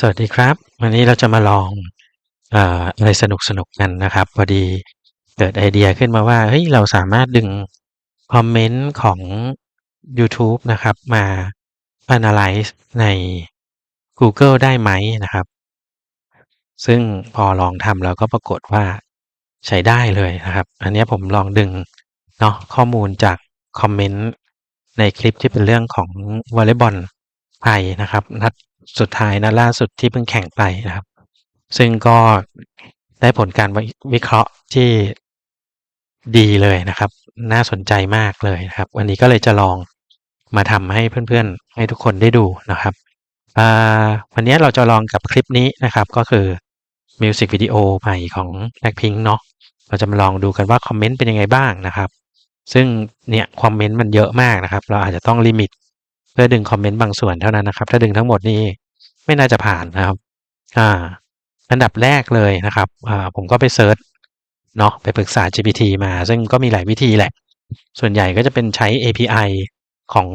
สวัสดีครับ วันนี้เราจะมาลองอะไรสนุกๆกันนะครับพอดีเกิดไอเดียขึ้นมาว่าเฮ้ยเราสามารถดึงคอมเมนต์ของยูทูบนะครับ มา analyze ในกูเกิลได้ไหมนะครับ ซึ่งพอลองทำแล้วก็ปรากฏว่าใช้ได้เลยนะครับ อันนี้ผมลองดึงเนาะข้อมูลจากคอมเมนต์ในคลิปที่เป็นเรื่องของวอลเลย์บอลไทยนะครับ นัด สุดท้ายนัดล่าสุดที่เพิ่งแข่งไปนะครับ ซึ่งก็ได้ผลการวิเคราะห์ที่ดีเลยนะครับ น่าสนใจมากเลยนะครับ วันนี้ก็เลยจะลองมาทำให้เพื่อนๆ ให้ทุกคนได้ดูนะครับวันนี้เราจะลองกับคลิปนี้นะครับ ก็คือมิวสิกวิดีโอใหม่ของ Blackpink เนาะเราจะมาลองดูกันว่าคอมเมนต์เป็นยังไงบ้างนะครับ ซึ่งเนี่ยคอมเมนต์มันเยอะมากนะครับ เราอาจจะต้องลิมิต เพื่อดึงคอมเมนต์บางส่วนเท่านั้นนะครับ ถ้าดึงทั้งหมดนี่ ไม่น่าจะผ่านนะครับ อ่า อันดับแรกเลยนะครับ อ่า ผมก็ไปเซิร์ชเนาะไปปรึกษา GPT มา ซึ่งก็มีหลายวิธีแหละ ส่วนใหญ่ก็จะเป็นใช้ API ของ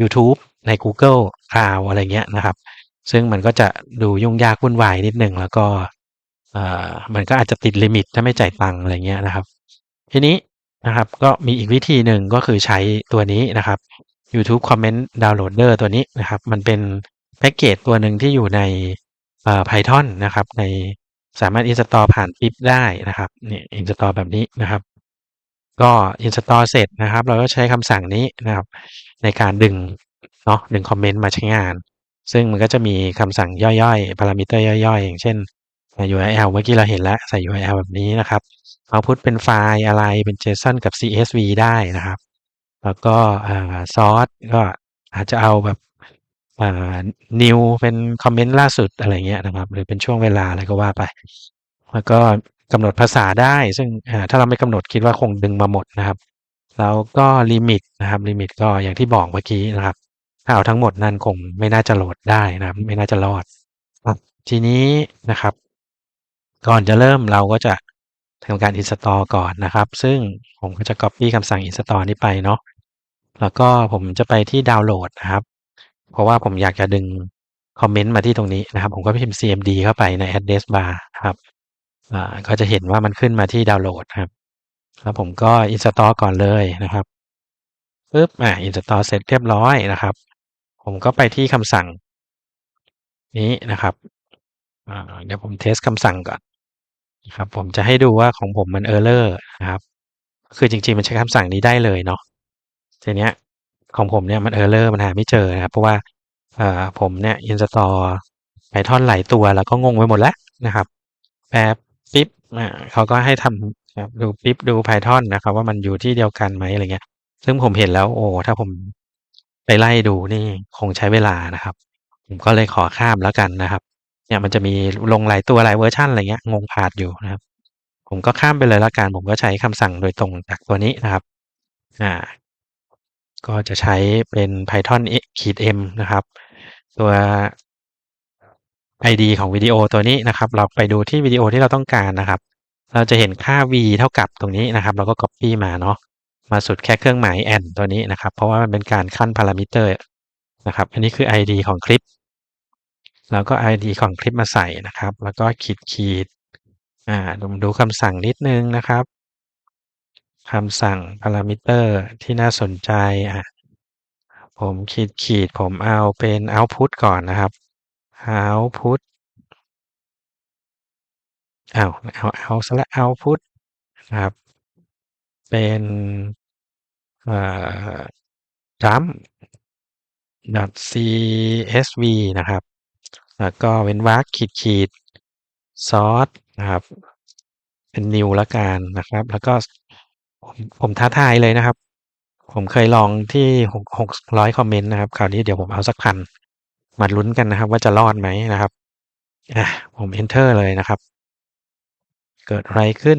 YouTube ใน Google Cloud อะไรเงี้ยนะครับ ซึ่งมันก็จะดูยุ่งยากวุ่นวายนิดหนึ่งแล้วก็มันก็อาจจะติดลิมิตถ้าไม่จ่ายตังค์อะไรเงี้ยนะครับ ทีนี้นะครับก็มีอีกวิธีหนึ่งก็คือใช้ตัวนี้นะครับ YouTube Comment Downloader ตัวนี้นะครับ มันเป็น แพ็กเกจตัวหนึ่งที่อยู่ใน Python นะครับ ในสามารถ install ผ่านปิ๊บได้นะครับนี่ install แบบนี้นะครับ ก็ install เสร็จนะครับ เราก็ใช้คำสั่งนี้นะครับ ในการดึงเนาะดึงคอมเมนต์มาใช้งาน ซึ่งมันก็จะมีคำสั่งย่อยๆพารามิเตอร์ย่อยๆ อย่างเช่น URL เมื่อกี้เราเห็นแล้วใส่ URL แบบนี้นะครับเอาพุทเป็นไฟล์อะไรเป็น JSON กับ CSV ได้นะครับ แล้วก็ซอสก็อาจจะเอาแบบานิวเป็นคอมเมนต์ล่าสุดอะไรเงี้ยนะครับ หรือเป็นช่วงเวลาอะไรก็ว่าไป แล้วก็กำหนดภาษาได้ ซึ่งถ้าเราไม่กำหนดคิดว่าคงดึงมาหมดนะครับ แล้วก็ลิมิตนะครับลิมิตก็อย่างที่บอกเมื่อกี้นะครับถ้าเอาทั้งหมดนั่นคงไม่น่าจะโหลดได้นะครับ ไม่น่าจะรอดทีนี้นะครับ ก่อนจะเริ่มเราก็จะทำการ install ก่อนนะครับ ซึ่งผมก็จะ copy คำสั่ง install นี้ไปเนาะแล้วก็ผมจะไปที่ดาวน์โหลดนะครับ เพราะว่าผมอยากจะดึงคอมเมนต์มาที่ตรงนี้นะครับ ผมก็พิมพ์ cmd เข้าไปใน address bar ครับอ่าก็จะเห็นว่ามันขึ้นมาที่ดาวน์โหลดครับ แล้วผมก็ install ก่อนเลยนะครับปึ๊บอ่า install เสร็จเรียบร้อยนะครับ ผมก็ไปที่คำสั่ง นี้นะครับอ่าเดี๋ยวผมเทสคำสั่งก่อนนะครับ ผมจะให้ดูว่าของผมมัน error นะครับ คือจริงๆมันใช้คำสั่งนี้ได้เลยเนาะทีเนี้ย ของผมเนี่ยมัน error มันหาไม่เจอนะครับ เพราะว่าผมเนี่ย install Python หลายตัวแล้วก็งงไปหมดแล้วนะครับแปลปิ๊บเขาก็ให้ทำดูปิ๊บดู Python นะครับ ว่ามันอยู่ที่เดียวกันไหมอะไรเงี้ย ซึ่งผมเห็นแล้ว โอ้ถ้าผมไปไล่ดูนี่คงใช้เวลานะครับ ผมก็เลยขอข้ามแล้วกันนะครับ เนี่ยมันจะมีลงหลายตัวหลายเวอร์ชันอะไรเงี้ยงงผาดอยู่นะครับ ผมก็ข้ามไปเลยล้วกันผมก็ใช้คำสั่งโดยตรงจากตัวนี้นะครับ อ่า ก็จะใช้เป็น Python ขีด m นะครับ ตัว ID ของวิดีโอตัวนี้นะครับ เราไปดูที่วิดีโอที่เราต้องการนะครับ เราจะเห็นค่า v เท่ากับตรงนี้นะครับ เราก็ copy มาเนาะมาสุดแค่เครื่องหมาย and ตัวนี้นะครับ เพราะว่ามันเป็นการขั้นพารามิเตอร์นะครับ อันนี้คือ ID ของคลิป แล้วก็ ID ของคลิปมาใส่นะครับ แล้วก็ขีดขีดอ่าดูดูคำสั่งนิดนึงนะครับ คำสั่งพารามิเตอร์ที่น่าสนใจอะผมขีดขีดผมเอาเป็น output ก่อนนะครับ output อ้าเอาเอาซะละ output นะครับ เป็นเอ่อ jump .csv นะครับ แล้วก็เว้นวรรคขีดขีด source นะครับ เป็น new ละกันนะครับ แล้วก็ ผมผมท้าทายเลยนะครับ ผมเคยลองที่หกหกร้อยคอมเมนต์นะครับคราวนี้เดี๋ยวผมเอาสักพันมาลุ้นกันนะครับ ว่าจะรอดไหมนะครับอะผม enter เลยนะครับ เกิดอะไรขึ้น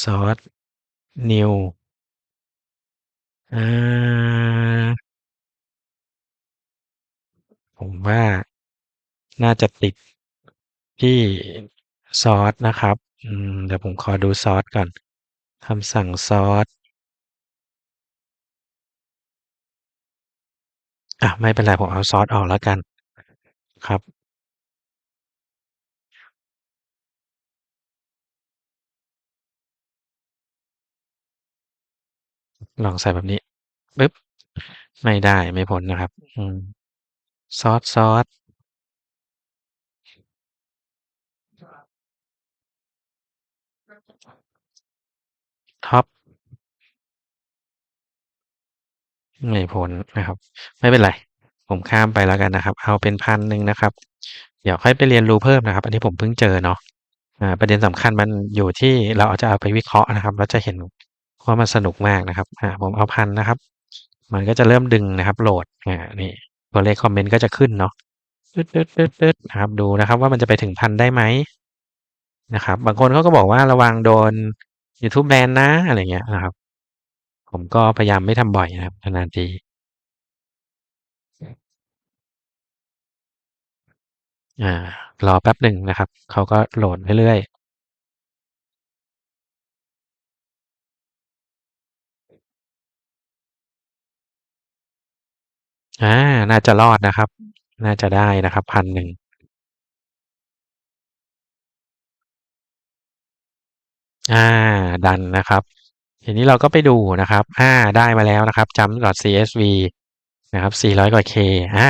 source new อ่าผมว่าน่าจะติดที่ซอสนะครับ อืมเดี๋ยวผมขอดูซอสก่อนคำสั่งซอสอะไม่เป็นไรผมเอาซอสออกแล้วกัน ครับ ลองใส่แบบนี้ปึ๊บไม่ได้ไม่พ้นนะครับ อืมซอสๆ ท็อป ไม่พ้นนะครับ ไม่เป็นไร ผมข้ามไปแล้วกันนะครับ เอาเป็น1,000นะครับ เดี๋ยวค่อยไปเรียนรู้เพิ่มนะครับ อันนี้ผมเพิ่งเจอเนาะประเด็นสำคัญมันอยู่ที่เราจะเอาไปวิเคราะห์นะครับแล้วจะเห็นว่ามันสนุกมากนะครับผมเอา1,000นะครับ มันก็จะเริ่มดึงนะครับ โหลดอ่านี่ตัวเลขคอมเมนต์ก็จะขึ้นเนาะตึ๊ดๆๆๆนะครับ ดูนะครับ ว่ามันจะไปถึง1,000ได้ไหม?นะครับ บางคนเขาก็บอกว่า"ระวังโดน ยูทูบแบนนะ"อะไรอย่างเงี้ยนะครับ ผมก็พยายามไม่ทำบ่อยนะครับ นาน ๆ ที อา รอแป๊บหนึ่งนะครับ เขาก็โหลดเรื่อย ๆ อา น่าจะรอดนะครับ น่าจะได้นะครับ 1,000 อ่า ดันนะครับ ทีนี้เราก็ไปดูนะครับ อ่า ได้มาแล้วนะครับ jump.csv นะครับ 400 กว่า K อ่า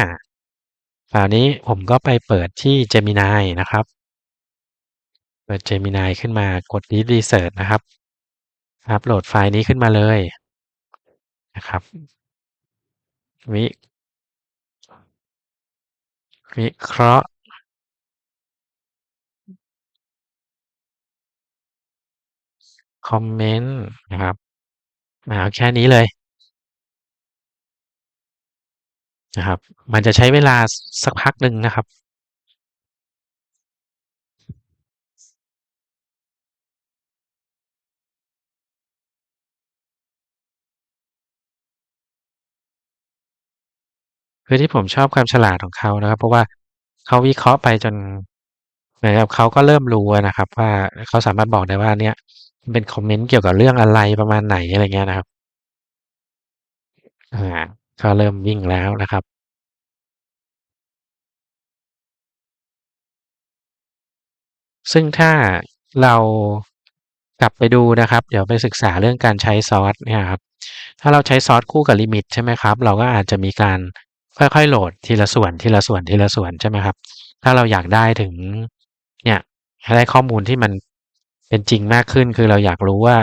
คราวนี้ผมก็ไปเปิดที่ Gemini นะครับ เปิด Gemini ขึ้นมากด Deep Research นะครับ อัปโหลดไฟล์นี้ขึ้นมาเลยนะครับ วิวิเคราะห์ คอมเมนต์นะครับเอาแค่นี้เลยนะครับ มันจะใช้เวลาสักพักหนึ่งนะครับ คือที่ผมชอบความฉลาดของเขานะครับ เพราะว่าเขาวิเคราะห์ไปจนเหมือนกับเขาก็เริ่มรู้นะครับ ว่าเขาสามารถบอกได้ว่าเนี่ย เป็นคอมเมนต์เกี่ยวกับเรื่องอะไรประมาณไหนอะไรเงี้ยนะครับ อ่าก็เริ่มวิ่งแล้วนะครับซึ่งถ้าเรากลับไปดูนะครับ เดี๋ยวไปศึกษาเรื่องการใช้ซอสเนี่ยครับถ้าเราใช้ซอสคู่กับลิมิตใช่ไหมครับ เราก็อาจจะมีการค่อยๆโหลดทีละส่วนทีละส่วนทีละส่วนใช่ไหมครับ ถ้าเราอยากได้ถึงเนี่ยให้ได้ข้อมูลที่มัน เป็นจริงมากขึ้นคือเราอยากรู้ว่า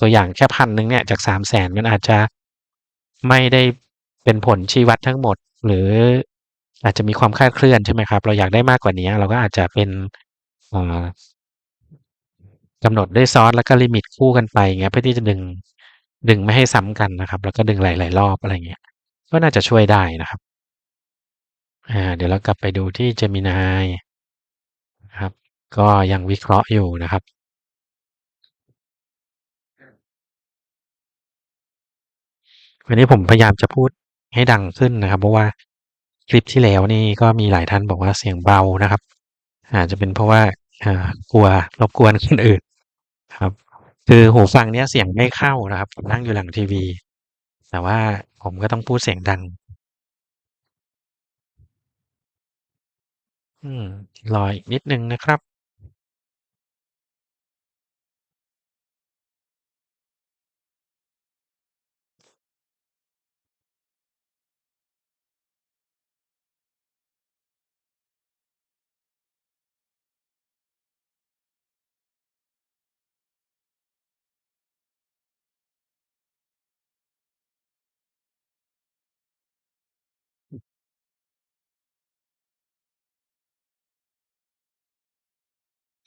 ตัวอย่างแค่1,000เนี่ยจาก300,000มันอาจจะไม่ได้เป็นผลชี้วัดทั้งหมด หรืออาจจะมีความคลาดเคลื่อนใช่ไหมครับ เราอยากได้มากกว่านี้ เราก็อาจจะเป็นอ่ากำหนดด้วยซอสแล้วก็ลิมิตคู่กันไปอย่างเงี้ยเพื่อที่จะดึงดึงไม่ให้ซ้ำกันนะครับ แล้วก็ดึงหลาย ๆ รอบอะไรเงี้ยก็น่าจะช่วยได้นะครับอาเดี๋ยวเรากลับไปดูที่ Gemini นะครับ ก็ยังวิเคราะห์อยู่นะครับ วันนี้ผมพยายามจะพูดให้ดังขึ้นนะครับ เพราะว่าคลิปที่แล้วนี่ก็มีหลายท่านบอกว่าเสียงเบานะครับ อาจจะเป็นเพราะว่ากลัวรบกวนคนอื่นครับ คือหูฟังเนี้ยเสียงไม่เข้านะครับผมนั่งอยู่หลังทีวี แต่ว่าผมก็ต้องพูดเสียงดัง อืมรออีกนิดหนึ่งนะครับ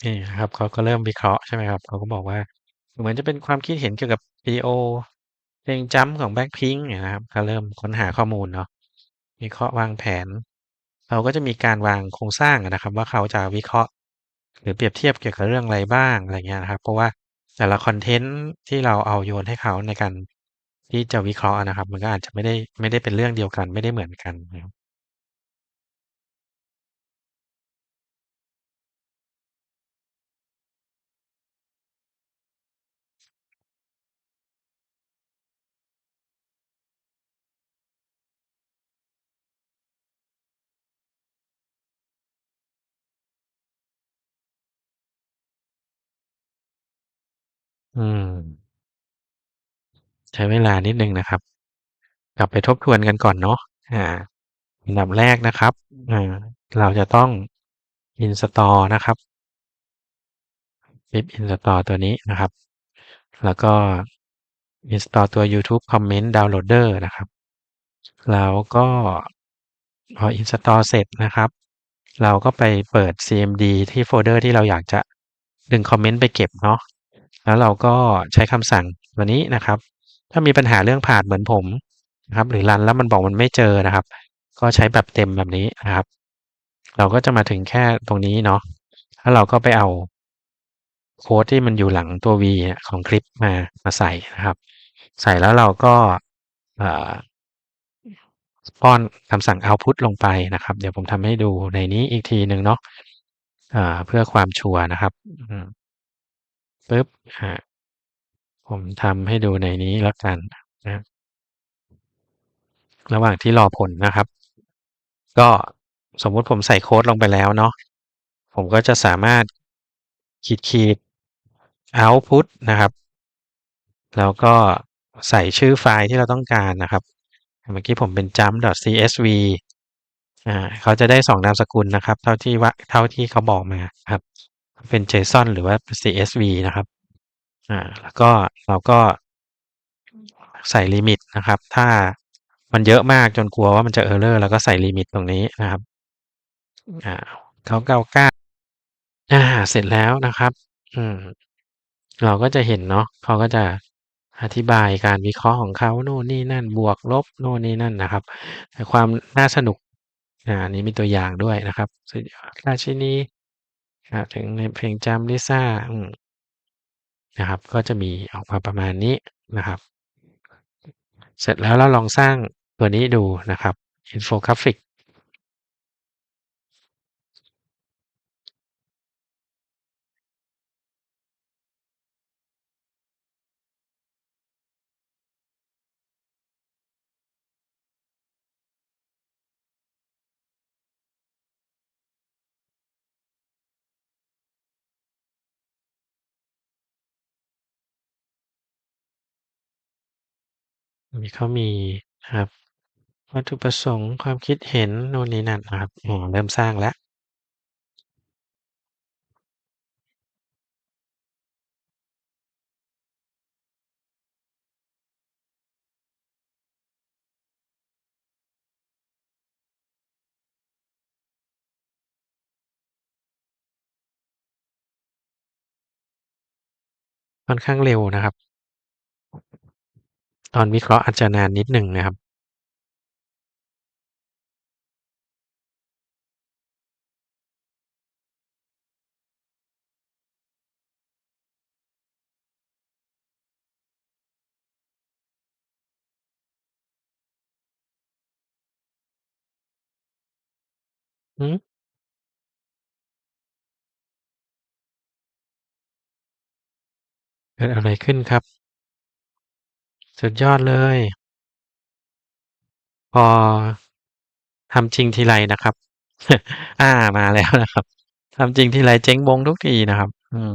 นี่ครับ เขาก็เริ่มวิเคราะห์ ใช่ไหมครับ เขาก็บอกว่า เหมือนจะเป็นความคิดเห็นเกี่ยวกับวิดีโอ เพลง Jump ของ BLACKPINK เนี่ยนะครับ ก็เริ่มค้นหาข้อมูลเนาะ วิเคราะห์วางแผน เขาก็จะมีการวางโครงสร้างอะนะครับว่า เขาจะวิเคราะห์ หรือเปรียบเทียบเกี่ยวกับเรื่องอะไรบ้าง อะไรเงี้ยนะครับ เพราะว่าแต่ละคอนเทนต์ที่เราเอาโยนให้เขาในการที่จะวิเคราะห์อะนะครับ มันก็อาจจะไม่ได้ ไม่ได้เป็นเรื่องเดียวกัน ไม่ได้เหมือนกันนะครับ อืม ใช้เวลานิดหนึ่งนะครับ กลับไปทบทวนกันก่อนเนาะ อ่า อันดับแรกนะครับ อ่า เราจะต้อง install นะครับ pip install ตัวนี้นะครับ แล้วก็ install ตัว YouTube Comment Downloader นะครับ แล้วก็ พอ install เสร็จนะครับ เราก็ไปเปิด cmd ที่โฟลเดอร์ที่เราอยากจะดึงคอมเมนต์ไปเก็บเนาะ แล้วเราก็ใช้คำสั่งตัวนี้นะครับ ถ้ามีปัญหาเรื่อง path เหมือนผมนะครับ หรือรันแล้วมันบอกมันไม่เจอนะครับ ก็ใช้แบบเต็มแบบนี้นะครับ เราก็จะมาถึงแค่ตรงนี้เนาะแล้วเราก็ไปเอาโค้ดที่มันอยู่หลังตัว V ของคลิปมามาใส่นะครับ ใส่แล้วเราก็อ่าป้อนคำสั่ง output ลงไปนะครับ เดี๋ยวผมทำให้ดูในนี้อีกทีหนึ่งเนาะอ่าเพื่อความชัวร์นะครับอืม ปึ๊บอ่าผมทำให้ดูในนี้แล้วกันนะระหว่างที่รอผลนะครับ ก็สมมุติผมใส่โค้ดลงไปแล้วเนาะผมก็จะสามารถขีดๆ output นะครับ แล้วก็ใส่ชื่อไฟล์ที่เราต้องการนะครับ เมื่อกี้ผมเป็น jump.csv อ่าเขาจะได้2นามสกุลนะครับ เท่าที่ว่าเท่าที่เขาบอกมาครับ เป็น JSON หรือว่า CSV นะครับอ่าแล้วก็เราก็ใส่ลิมิตนะครับ ถ้ามันเยอะมากจนกลัวว่ามันจะ Error เลอราก็ใส่ลิมิตตรงนี้นะครับอ่า999อาเสร็จแล้วนะครับ อืม เราก็จะเห็นเนาะเขาก็จะอธิบายการวิเคราะห์ของเขาโน่นนี่นั่นบวกลบโน่นนี่นั่นนะครับแต่ความน่าสนุกอ่านี้มีตัวอย่างด้วยนะครับราชินี ถึงในเพลงจำลิซ่านะครับ ก็จะมีออกมาประมาณนี้นะครับ เสร็จแล้วเราลองสร้างตัวนี้ดูนะครับ Infographic มีเขามีนะครับวัตถุประสงค์ความคิดเห็นนู่นนี่นั่นนะครับอ๋อเริ่มสร้างแล้ว ค่อนข้างเร็วนะครับ ตอนวิเคราะห์อาจจะนานนิดหนึ่งนะครับหือ?เกิดอะไรขึ้นครับ? สุดยอดเลย พอทำจริงทีไรนะครับอามาแล้วนะครับทำจริงทีไรเจ๊งบงทุกทีนะครับ อืม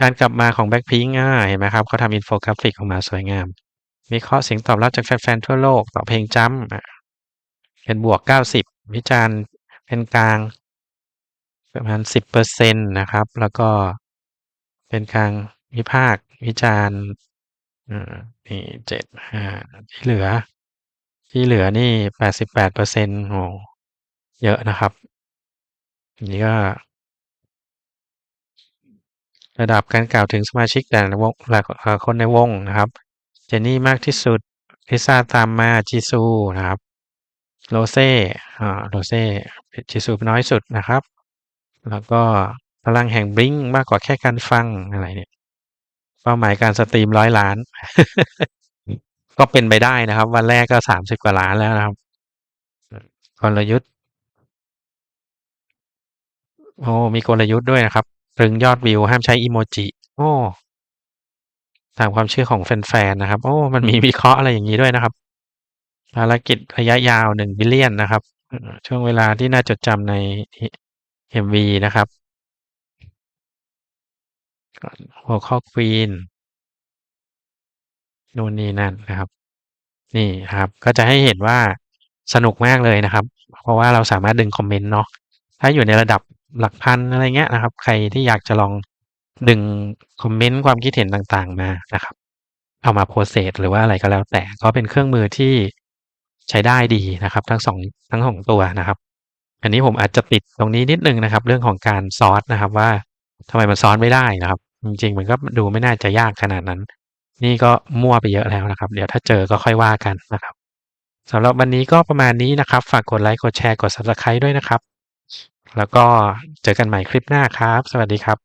การกลับมาของ Blackpink อาเห็นไหมครับเขาทำ Infographic ออกมาสวยงามวิเคราะห์เสียงตอบรับจากแฟนๆทั่วโลกต่อเพลง Jump อาเป็นบวก90วิจารณ์เป็นกลาง ประมาณ10%นะครับ แล้วก็เป็นกลางวิพากษ์วิจารณ์ อ่านี่7 5ที่เหลือ ที่เหลือนี่88%โอ้โฮเยอะนะครับ อันนี้ก็ ระดับการกล่าวถึงสมาชิกแต่ละวงหลายเอ่อคนในวงนะครับ เจนนี่มากที่สุดลิซ่าตามมา Jisoo นะครับ Rosé อ่า Rosé Jisoo น้อยสุดนะครับ แล้วก็พลังแห่ง Blink มากกว่าแค่การฟังอะไรเนี่ย เป้าหมายการสตรีม100,000,000ก็เป็นไปได้นะครับ วันแรกก็30กว่าล้านแล้วนะครับกลยุทธ์โอ้มีกลยุทธ์ด้วยนะครับตรึงยอดวิวห้ามใช้อิโมจิโอ้ตามความเชื่อของแฟนๆนะครับ โอ้ มันมีวิเคราะห์อะไรอย่างงี้ด้วยนะครับภารกิจระยะยาว1,000,000,000นนะครับ ช่วงเวลาที่น่าจดจำในอิ MV นะครับ หัวข้อ Queen นู่นนี่นั่นนะครับ นี่ครับ ก็จะให้เห็นว่าสนุกมากเลยนะครับ เพราะว่าเราสามารถดึงคอมเมนต์เนาะถ้าอยู่ในระดับหลักพันอะไรเงี้ยนะครับ ใครที่อยากจะลองดึงคอมเมนต์ความคิดเห็นต่างๆมานะครับ เอามา process หรือว่าอะไรก็แล้ว แต่ก็เป็นเครื่องมือที่ใช้ได้ดีนะครับ ทั้ง2ทั้ง2ตัวนะครับ อันนี้ผมอาจจะติดตรงนี้นิดนึงนะครับ เรื่องของการซอร์ตนะครับว่าทำไมมันซอร์ตไม่ได้นะครับ จริงๆมันก็ดูไม่น่าจะยากขนาดนั้น นี่ก็มั่วไปเยอะแล้วนะครับ เดี๋ยวถ้าเจอก็ค่อยว่ากันนะครับสำหรับวันนี้ก็ประมาณนี้นะครับ ฝากกดไลค์กดแชร์กด Subscribe ด้วยนะครับ แล้วก็เจอกันใหม่คลิปหน้าครับ สวัสดีครับ